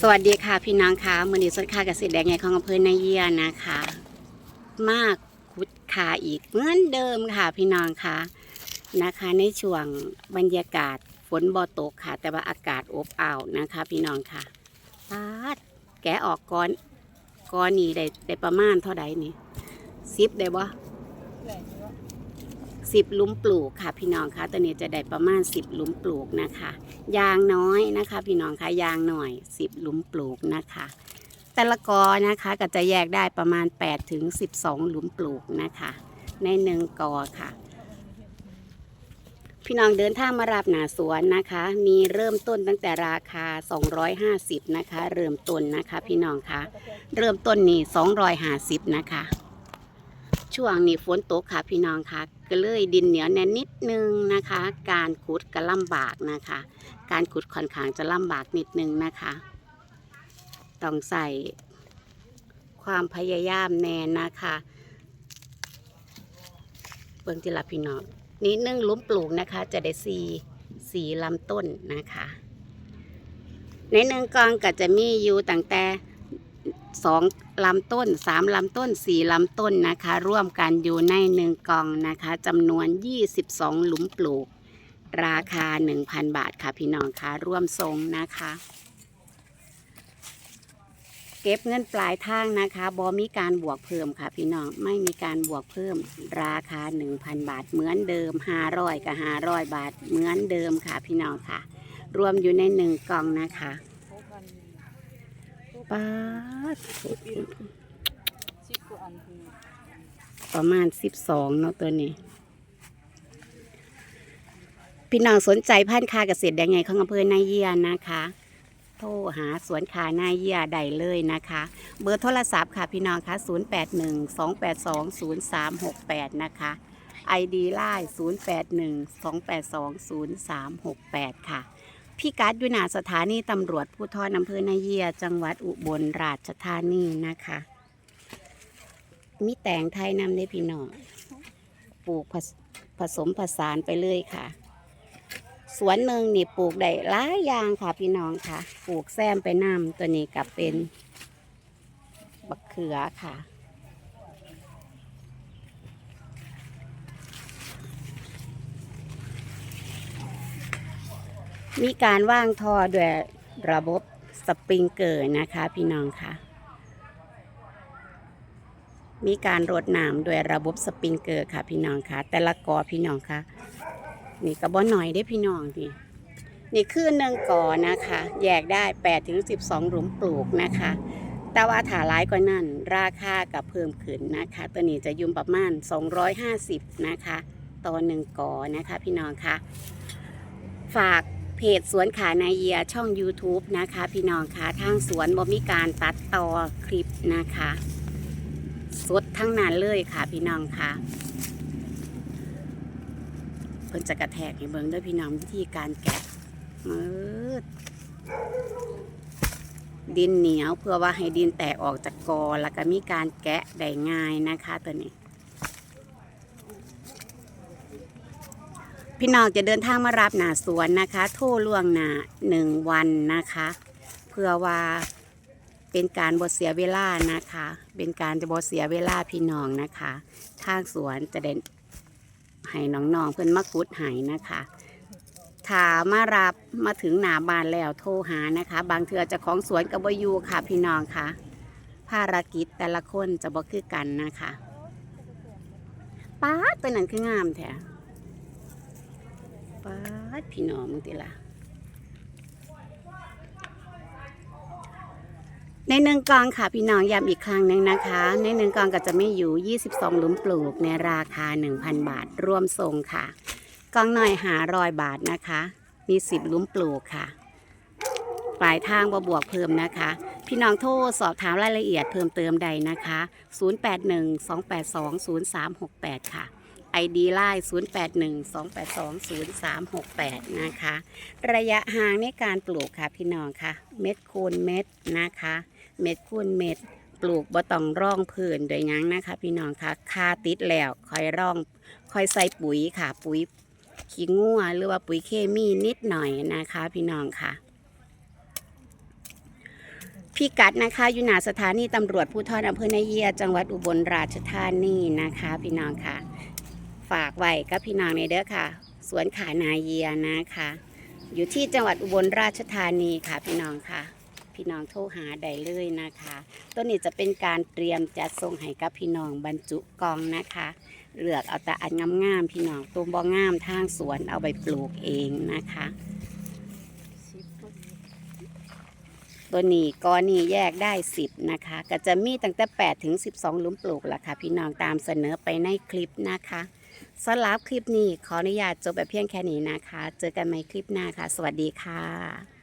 สวัสดีค่ะพี่น้องค่ะมือนีสดค่าเกษตรแดงไงของอำเภอนาเยียนะคะ มากคุดขาอีกเหมือนเดิมค่ะพี่น้องค่ะนะคะ ในช่วงบรรยากาศฝนบ่ตกค่ะ แต่ว่าอากาศอบอ้าวนะคะ พี่น้องค่ะปาดแกะออกก้อนก้อนนี้ได้ได้ประมาณเท่าใดนี่สิบได้บ่ สิบลุมปลูกค่ะ พี่น้องคะตัวนี้จะได้ประมาณสิบลุมปลูกนะคะ ยางน้อยนะคะ พี่น้องคะยางหน่อยสิบลุมปลูกนะคะ แต่ละกอนะคะก็จะแยกได้ประมาณ8ถึง12หลุมปลูกนะคะ ในหนึ่งกอค่ะพี่น้องเดินทางมารับหนาสวนนะคะ มีเริ่มต้นตั้งแต่ราคา 250 นะคะ เริ่มต้นนะคะ พี่น้องคะเริ่มต้นนี่250 นะคะ ช่วงนี้ฝนตกค่ะพี่น้องค่ะ ก็เลยดินเหนียวแน่นนิดนึงนะคะ การขุดก็ลำบากนะคะ การขุดค่อนข้างจะลำบากนิดนึงนะคะ ต้องใส่ความพยายามแน่นะคะเบิ่งจิละพี่น้องนี่นึ่งลุ้มปลูกนะคะ จะได้สีสีลำต้นนะคะ ในหนึ่งกองก็จะมีอยู่ตั้งแต่สอง ลำต้นสามลำต้นสี่ลำต้นนะคะ ร่วมกันอยู่ในหนึ่งกองนะคะจำนวน 22 หลุมปลูก ราคา 1,000 บาทค่ะพี่น้องคะร่วมทรงนะคะ เก็บเงินปลายทางนะคะบอมีการบวกเพิ่มค่ะพี่น้องไม่มีการบวกเพิ่ม ราคา 1,000 บาทเหมือนเดิม 500 กับ 500 บาทเหมือนเดิมค่ะพี่น้องค่ะ รวมอยู่ในหนึ่งกล่องนะคะ ป้าดสิบกว่าอันคือประมาณ12เนาะตัวนี้ พี่น้องสนใจพันธุ์คาเกษตรแดงไงของอำเภอนาเยียนะคะ โทรหาสวนคานาเยียได้เลยนะคะ เบอร์โทรศัพท์ค่ะพี่น้องคะ0812820368 นะคะ ID ไลน์0812820368 ค่ะ พี่กัดอยู่หนาสถานีตำรวจภูธรอำเภอนาเยีย จังหวัดอุบลราชธานีนะคะ มีแตงไทยนำได้พี่น้องปลูกผสผสมผสานไปเลยค่ะ สวนหนึ่งนี่ปลูกได้หลายอย่างค่ะพี่น้องค่ะ ปลูกแซมไปน้ำตัวนี้กับเป็นบักเขือค่ะ มีการว่างท่อด้วยระบบสปริงเกอร์นะคะ พี่น้องค่ะ มีการรดน้ำโดวยระบบสปริงเกอร์ค่ะ พี่น้องค่ะ แต่ละกอพี่น้องค่ะ นี่ก็บ่หน่อยได้พี่น้องนี่นี่คือหนึ่งกอนะคะ แยกได้8ถึง12หลุมปลูกนะคะ แต่ว่าถาร้ายกว่านั้น ราคากับเพิ่มขึ้นนะคะ ตัวนี้จะยุ่มประมาณ 250 นะคะต่อหนึ่งกอนะคะ พี่น้องคะฝาก เพจสวนขานาเยียช่อง YouTube นะคะ พี่น้องคะทางสวนบ่มีการตัดต่อคลิปนะคะสดทั้งนั้นเลยค่ะพี่น้องค่ะเพิ่นจะกระแทกให้เบิงด้วยพี่น้องวิธีการแกะมืดดินเหนียวเพื่อว่าให้ดินแตกออกจากกอแล้วก็มีการแกะได้ง่ายนะคะตัวนี้ พี่น้องจะเดินทางมารับหนาสวนนะคะ โทรล่วงหน้าหนึ่งวันนะคะ เพื่อว่าเป็นการบดเสียเวลานะคะ เป็นการจะบดเสียเวลาพี่น้องนะคะ ทางสวนจะเด่นให้น้องๆเพื่อนมาคุดให้นะคะถ้ามารับมาถึงหนาบานแล้วโทรหานะคะ บางเทือจะของสวนกับบอยูค่ะพี่น้องค่ะ ภารกิจแต่ละคนจะบ่คือกันนะคะป้าตัวนั้นคืองามแท้ พี่น้องมึงติละในหนึ่งกองค่ะพี่น้องย้ำอีกครั้งหนึ่งนะคะ ในหนึ่งกองก็จะไม่อยู่ 22 หลุมปลูกในราคา 1,000 บาทรวมส่งค่ะ กองหน่อยหารอยบาทนะคะ มี 10 หลุมปลูกค่ะ ปลายทางบวบวกเพิ่มนะคะ พี่น้องโทรสอบถามรายละเอียดเพิ่มเติมใดนะคะ 0812820368 ค่ะ ID ไลน์0812820368 นะคะ ระยะห่างในการปลูกค่ะพี่น้องค่ะ เม็ดคูณเม็ดนะคะ เม็ดคูณเม็ดปลูกบ่ต้องร่องพื้นโดยยังนะคะ พี่น้องค่ะคาติดแล้วค่อยร่องค่อยใส่ปุ๋ยค่ะ ปุ๋ยขี้งัวหรือว่าปุ๋ยเคมีนิดหน่อยนะคะ พี่น้องค่ะพิกัดนะคะอยู่หนาสถานีตำรวจภูธรอำเภอนาเยีย จังหวัดอุบลราชธานีนะคะ พี่น้องค่ะ ฝากไว้กับพี่น้องในเด้อค่ะ สวนขานาเยียนะคะ อยู่ที่จังหวัดอุบลราชธานีค่ะพี่น้องค่ะ พี่น้องโทรหาได้เลยนะคะตัวนี้จะเป็นการเตรียมจัดส่งให้กับพี่น้องบรรจุกองนะคะเลือกเอาแต่อันงามๆพี่น้องตัวบ่งามทางสวนเอาไปปลูกเองนะคะสิบคนตัวนี้กอนี้แยกได้ 10 นะคะ ก็จะมีตั้งแต่ 8 ถึง 12 ลุมปลูกล่ะค่ะ พี่น้องตามเสนอไปในคลิปนะคะ สำหรับคลิปนี้ขออนุญาตจบแบบเพียงแค่นี้นะคะ เจอกันใหม่คลิปหน้าค่ะ สวัสดีค่ะ